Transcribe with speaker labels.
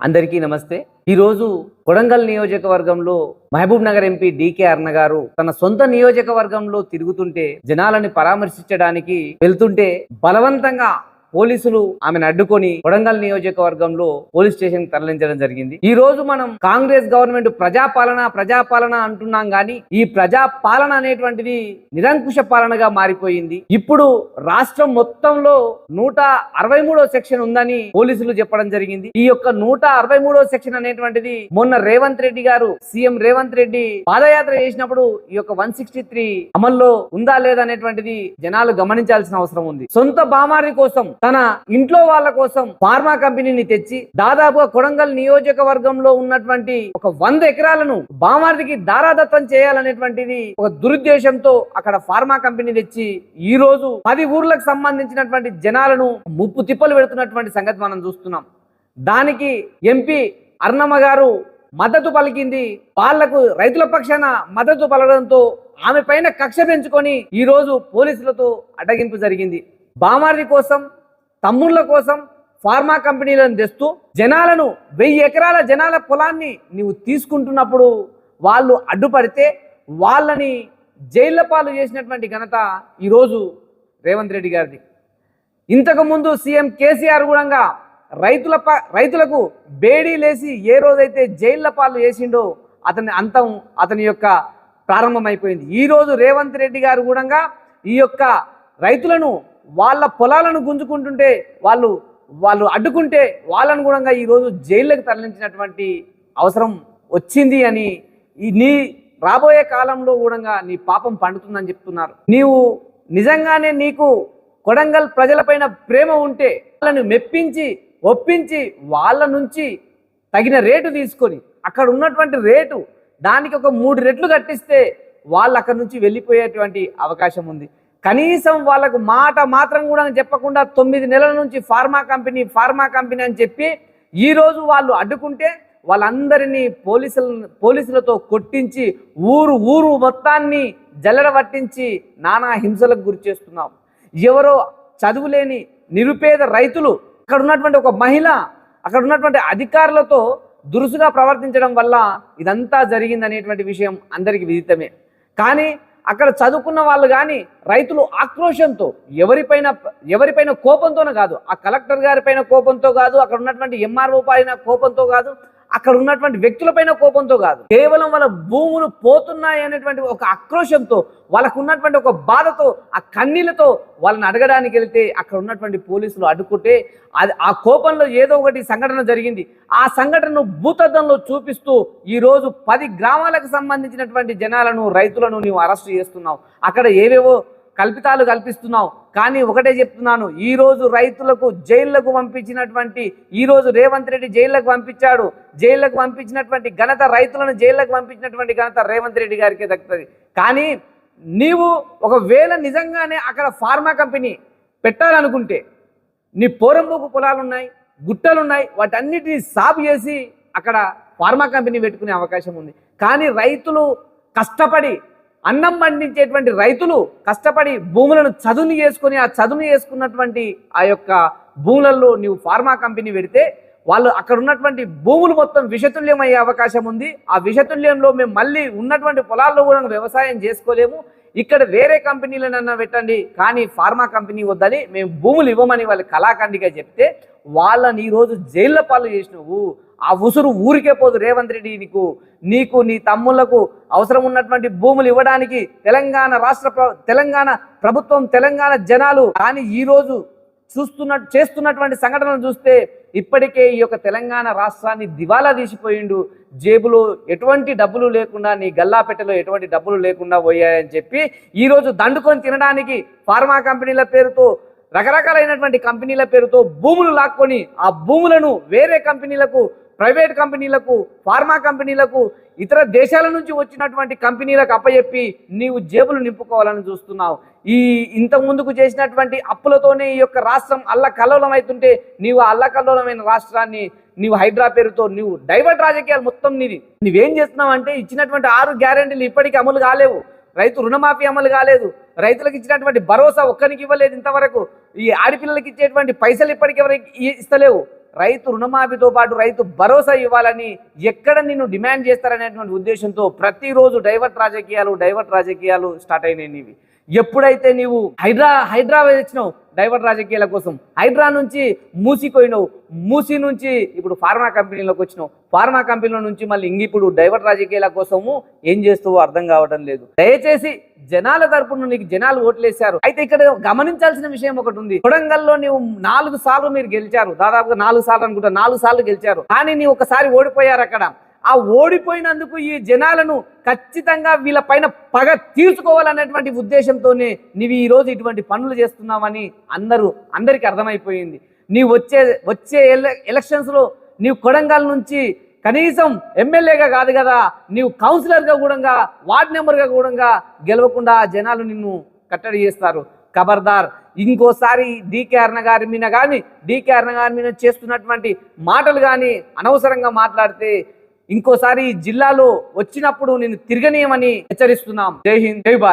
Speaker 1: అందరికీ నమస్తే. ఈరోజు కొడంగల్ నియోజకవర్గంలో Mahabubnagar MP DK Aruna గారు తన సొంత నియోజకవర్గంలో తిరుగుతుంటే జనాలని పరామర్శించడానికి వెళ్తుంటే బలవంతంగా పోలీసులు ఆమెను అడ్డుకొని కొడంగల్ నియోజకవర్గంలో పోలీస్ స్టేషన్ తరలించడం జరిగింది. ఈ రోజు మనం కాంగ్రెస్ గవర్నమెంట్ ప్రజాపాలన ప్రజాపాలన అంటున్నాం కానీ ఈ ప్రజాపాలన అనేటువంటిది నిరంకుశ పాలనగా మారిపోయింది. ఇప్పుడు రాష్ట్రం మొత్తంలో నూట అరవై మూడో సెక్షన్ ఉందని పోలీసులు చెప్పడం జరిగింది. ఈ యొక్క నూట అరవై మూడో సెక్షన్ అనేటువంటిది మొన్న రేవంత్ రెడ్డి గారు సీఎం రేవంత్ రెడ్డి పాదయాత్ర చేసినప్పుడు ఈ యొక్క వన్ సిక్స్టీ త్రీ అమల్లో ఉందా లేదా అనేటువంటిది జనాలు గమనించాల్సిన అవసరం ఉంది. సొంత బామారి కోసం తన ఇంట్లో వాళ్ళ కోసం ఫార్మా కంపెనీని తెచ్చి దాదాపుగా కొడంగల్ నియోజకవర్గంలో ఉన్నటువంటి ఒక వంద ఎకరాలను బామార్దికి దారాదత్తం చేయాలనేటువంటిది ఒక దురుద్దేశంతో అక్కడ ఫార్మా కంపెనీ తెచ్చి ఈ రోజు పది ఊర్లకు సంబంధించినటువంటి జనాలను ముప్పు తిప్పలు పెడుతున్నటువంటి సంగతి మనం చూస్తున్నాం. దానికి ఎంపీ అర్ణమ్మ గారు మద్దతు పలికింది. వాళ్ళకు రైతుల పక్షాన మద్దతు పలకడంతో ఆమె పైన కక్ష పెంచుకొని ఈ రోజు పోలీసులతో అడ్డగింపు జరిగింది. బామార్ది కోసం తమ్ముళ్ళ కోసం ఫార్మా కంపెనీలను తెస్తూ జనాలను వెయ్యి ఎకరాల జనాల పొలాన్ని నీవు తీసుకుంటున్నప్పుడు వాళ్ళు అడ్డుపడితే వాళ్ళని జైళ్ళ పాలు చేసినటువంటి ఘనత ఈరోజు రేవంత్ రెడ్డి గారిది. ఇంతకుముందు సీఎం కేసీఆర్ కూడా రైతుల రైతులకు బేడీ లేసి ఏ రోజైతే జైళ్ళ పాలు చేసిండో అతని అంతం అతని యొక్క ప్రారంభమైపోయింది. ఈరోజు రేవంత్ రెడ్డి గారు కూడా ఈ యొక్క రైతులను వాళ్ళ పొలాలను గుంజుకుంటుంటే వాళ్ళు వాళ్ళు అడ్డుకుంటే వాళ్ళను కూడా ఈరోజు జైళ్ళకి తరలించినటువంటి అవసరం వచ్చింది అని నీ రాబోయే కాలంలో కూడా నీ పాపం పండుతుందని చెప్తున్నారు. నీవు నిజంగానే నీకు కొడంగల్ ప్రజలపైన ప్రేమ ఉంటే వాళ్ళని మెప్పించి ఒప్పించి వాళ్ళ నుంచి తగిన రేటు తీసుకొని అక్కడ ఉన్నటువంటి రేటు దానికి ఒక మూడు రెట్లు కట్టిస్తే వాళ్ళు అక్కడి నుంచి వెళ్ళిపోయేటువంటి అవకాశం ఉంది. కనీసం వాళ్ళకు మాట మాత్రం కూడా చెప్పకుండా తొమ్మిది నెలల నుంచి ఫార్మా కంపెనీ ఫార్మా కంపెనీ అని చెప్పి ఈరోజు వాళ్ళు అడ్డుకుంటే వాళ్ళందరినీ పోలీసుల పోలీసులతో కొట్టించి ఊరు ఊరు మొత్తాన్ని జల్లడ పట్టించి నానా హింసలకు గురి చేస్తున్నాం. ఎవరో చదువులేని నిరుపేద రైతులు అక్కడ ఉన్నటువంటి ఒక మహిళ అక్కడ ఉన్నటువంటి అధికారులతో దురుసుగా ప్రవర్తించడం వల్ల ఇదంతా జరిగిందనేటువంటి విషయం అందరికీ విదితమే. కానీ అక్కడ చదువుకున్న వాళ్ళు కానీ రైతులు ఆక్రోషంతో ఎవరిపైన ఎవరిపైన కోపంతోనే కాదు ఆ కలెక్టర్ గారి పైన కోపంతో కాదు అక్కడ ఉన్నటువంటి ఎంఆర్ఓ పైన కోపంతో కాదు అక్కడ ఉన్నటువంటి వ్యక్తులపైన కోపంతో కాదు. కేవలం వాళ్ళ భూములు పోతున్నాయి అనేటువంటి ఒక ఆక్రోషంతో వాళ్ళకు ఉన్నటువంటి ఒక బాధతో ఆ కన్నీళ్ళతో వాళ్ళని అడగడానికి వెళ్తే అక్కడ ఉన్నటువంటి పోలీసులు అడ్డుకుంటే అది ఆ కోపంలో ఏదో ఒకటి సంఘటన జరిగింది. ఆ సంఘటనను భూతద్దంలో చూపిస్తూ ఈరోజు పది గ్రామాలకు సంబంధించినటువంటి జనాలను రైతులను నీవు అరెస్ట్ చేస్తున్నావు. అక్కడ ఏవేవో కల్పితాలు కల్పిస్తున్నావు. కానీ ఒకటే చెప్తున్నాను ఈరోజు రైతులకు జైళ్ళకు పంపించినటువంటి ఈరోజు రేవంత్ రెడ్డి జైళ్ళకు పంపించాడు. జైళ్ళకు పంపించినటువంటి ఘనత రైతులను జైళ్ళకు పంపించినటువంటి ఘనత రేవంత్ రెడ్డి గారికి దక్కుతుంది. కానీ నీవు ఒకవేళ నిజంగానే అక్కడ ఫార్మా కంపెనీ పెట్టాలనుకుంటే నీ పోరంబోకు పొలాలు ఉన్నాయి గుట్టలు ఉన్నాయి వాటన్నిటిని సాగు చేసి అక్కడ ఫార్మా కంపెనీ పెట్టుకునే అవకాశం ఉంది. కానీ రైతులు కష్టపడి అన్నం పండించేటువంటి రైతులు కష్టపడి భూములను చదును చేసుకుని ఆ చదును చేసుకున్నటువంటి ఆ యొక్క భూములలో నీవు ఫార్మా కంపెనీ పెడితే వాళ్ళు అక్కడ ఉన్నటువంటి భూములు మొత్తం విషతుల్యం అయ్యే అవకాశం ఉంది. ఆ విషతుల్యంలో మేము మళ్ళీ ఉన్నటువంటి పొలాల్లో కూడా వ్యవసాయం చేసుకోలేము. ఇక్కడ వేరే కంపెనీలనన్నా పెట్టండి కానీ ఫార్మా కంపెనీ వద్దని మేము భూములు ఇవ్వమని వాళ్ళు కళాఖండిగా చెప్తే వాళ్ళని ఈరోజు జైళ్ళ పాలు చేసినావు. ఆ ఉసురు ఊరికే పోదు రేవంత్ రెడ్డి నీకు. నీకు నీ తమ్ముళ్ళకు అవసరం ఉన్నటువంటి భూములు ఇవ్వడానికి తెలంగాణ రాష్ట్ర తెలంగాణ ప్రభుత్వం తెలంగాణ జనాలు. కానీ ఈ రోజు చూస్తున్న చేస్తున్నటువంటి సంఘటనలు చూస్తే ఇప్పటికే ఈ యొక్క తెలంగాణ రాష్ట్రాన్ని దివాలా తీసిపోయిండు. జేబులో ఎటువంటి డబ్బులు లేకుండా నీ గల్లాపెట్టెలో ఎటువంటి డబ్బులు లేకుండా పోయాయని చెప్పి ఈరోజు దండుకొని తినడానికి ఫార్మా కంపెనీల పేరుతో రకరకాలైనటువంటి కంపెనీల పేరుతో భూములు లాక్కొని ఆ భూములను వేరే కంపెనీలకు ప్రైవేట్ కంపెనీలకు ఫార్మా కంపెనీలకు ఇతర దేశాల నుంచి వచ్చినటువంటి కంపెనీలకు అప్పచెప్పి నీవు జేబులు నింపుకోవాలని చూస్తున్నావు. ఈ ఇంత ముందుకు చేసినటువంటి అప్పులతోనే ఈ యొక్క రాష్ట్రం అల్లకల్లోలం అవుతుంటే నీవు అల్లకల్లోలమైన రాష్ట్రాన్ని నీవు హైడ్రా పేరుతో నీవు డైవర్ట్ రాజకీయాలు మొత్తం నీది. నువ్వేం చేస్తున్నావు అంటే ఇచ్చినటువంటి ఆరు గ్యారెంటీలు ఇప్పటికీ అమలు కాలేవు. రైతు రుణమాఫీ అమలు కాలేదు. రైతులకు ఇచ్చినటువంటి భరోసా ఒక్కరికి ఇవ్వలేదు ఇంతవరకు. ఈ ఆడపిల్లలకి ఇచ్చేటువంటి పైసలు ఇప్పటికి ఎవరికి ఇస్తలేవు. రైతు రుణమాఫీతో పాటు రైతు భరోసా ఇవ్వాలని ఎక్కడ నిన్ను డిమాండ్ చేస్తారనేటువంటి ఉద్దేశంతో ప్రతిరోజు డైవర్ట్ రాజకీయాలు డైవర్ట్ రాజకీయాలు స్టార్ట్ అయినాయి నీవి. ఎప్పుడైతే నీవు హైదరా హైదరాబాద్ వచ్చినావు డైవర్ట్ రాజకీయాల కోసం హైడ్రా నుంచి మూసిపోయినావు మూసి నుంచి ఇప్పుడు ఫార్మా కంపెనీలోకి వచ్చినావు. ఫార్మా కంపెనీల నుంచి మళ్ళీ ఇంక ఇప్పుడు డైవర్ట్ రాజకీయాల కోసము ఏం చేస్తావో అర్థం కావడం లేదు. దయచేసి జనాల తరపున నీకు జనాలు ఓట్లేశారు. అయితే ఇక్కడ గమనించాల్సిన విషయం ఒకటి ఉంది. కొడంగల్లో నీవు నాలుగు సార్లు మీరు గెలిచారు. దాదాపుగా నాలుగు సార్లు అనుకుంటా నాలుగు సార్లు గెలిచారు. కానీ నీ ఒకసారి ఓడిపోయారు అక్కడ. ఆ ఓడిపోయినందుకు ఈ జనాలను ఖచ్చితంగా వీళ్ళ పైన పగ తీర్చుకోవాలనేటువంటి ఉద్దేశంతోనే నీవు ఈరోజు ఇటువంటి పనులు చేస్తున్నావని అందరూ అందరికీ అర్థమైపోయింది. నీవు వచ్చే వచ్చే ఎలక్షన్స్లో నీవు కొడంగల్ నుంచి కనీసం ఎమ్మెల్యేగా కాదు కదా నీవు కౌన్సిలర్గా కూడా వార్డ్ మెంబర్గా కూడా గెలవకుండా జనాలు నిన్ను కట్టడి చేస్తారు. ఖబర్దార్ ఇంకోసారి డీకే అర్ణ గారి మీద కానీ డీకే అర్ణ గారి మీద చేస్తున్నటువంటి మాటలు కానీ అనవసరంగా మాట్లాడితే ఇంకోసారి ఈ జిల్లాలో వచ్చినప్పుడు నేను తిరగనీయమని హెచ్చరిస్తున్నాం. జై హింద్ జై భారత్.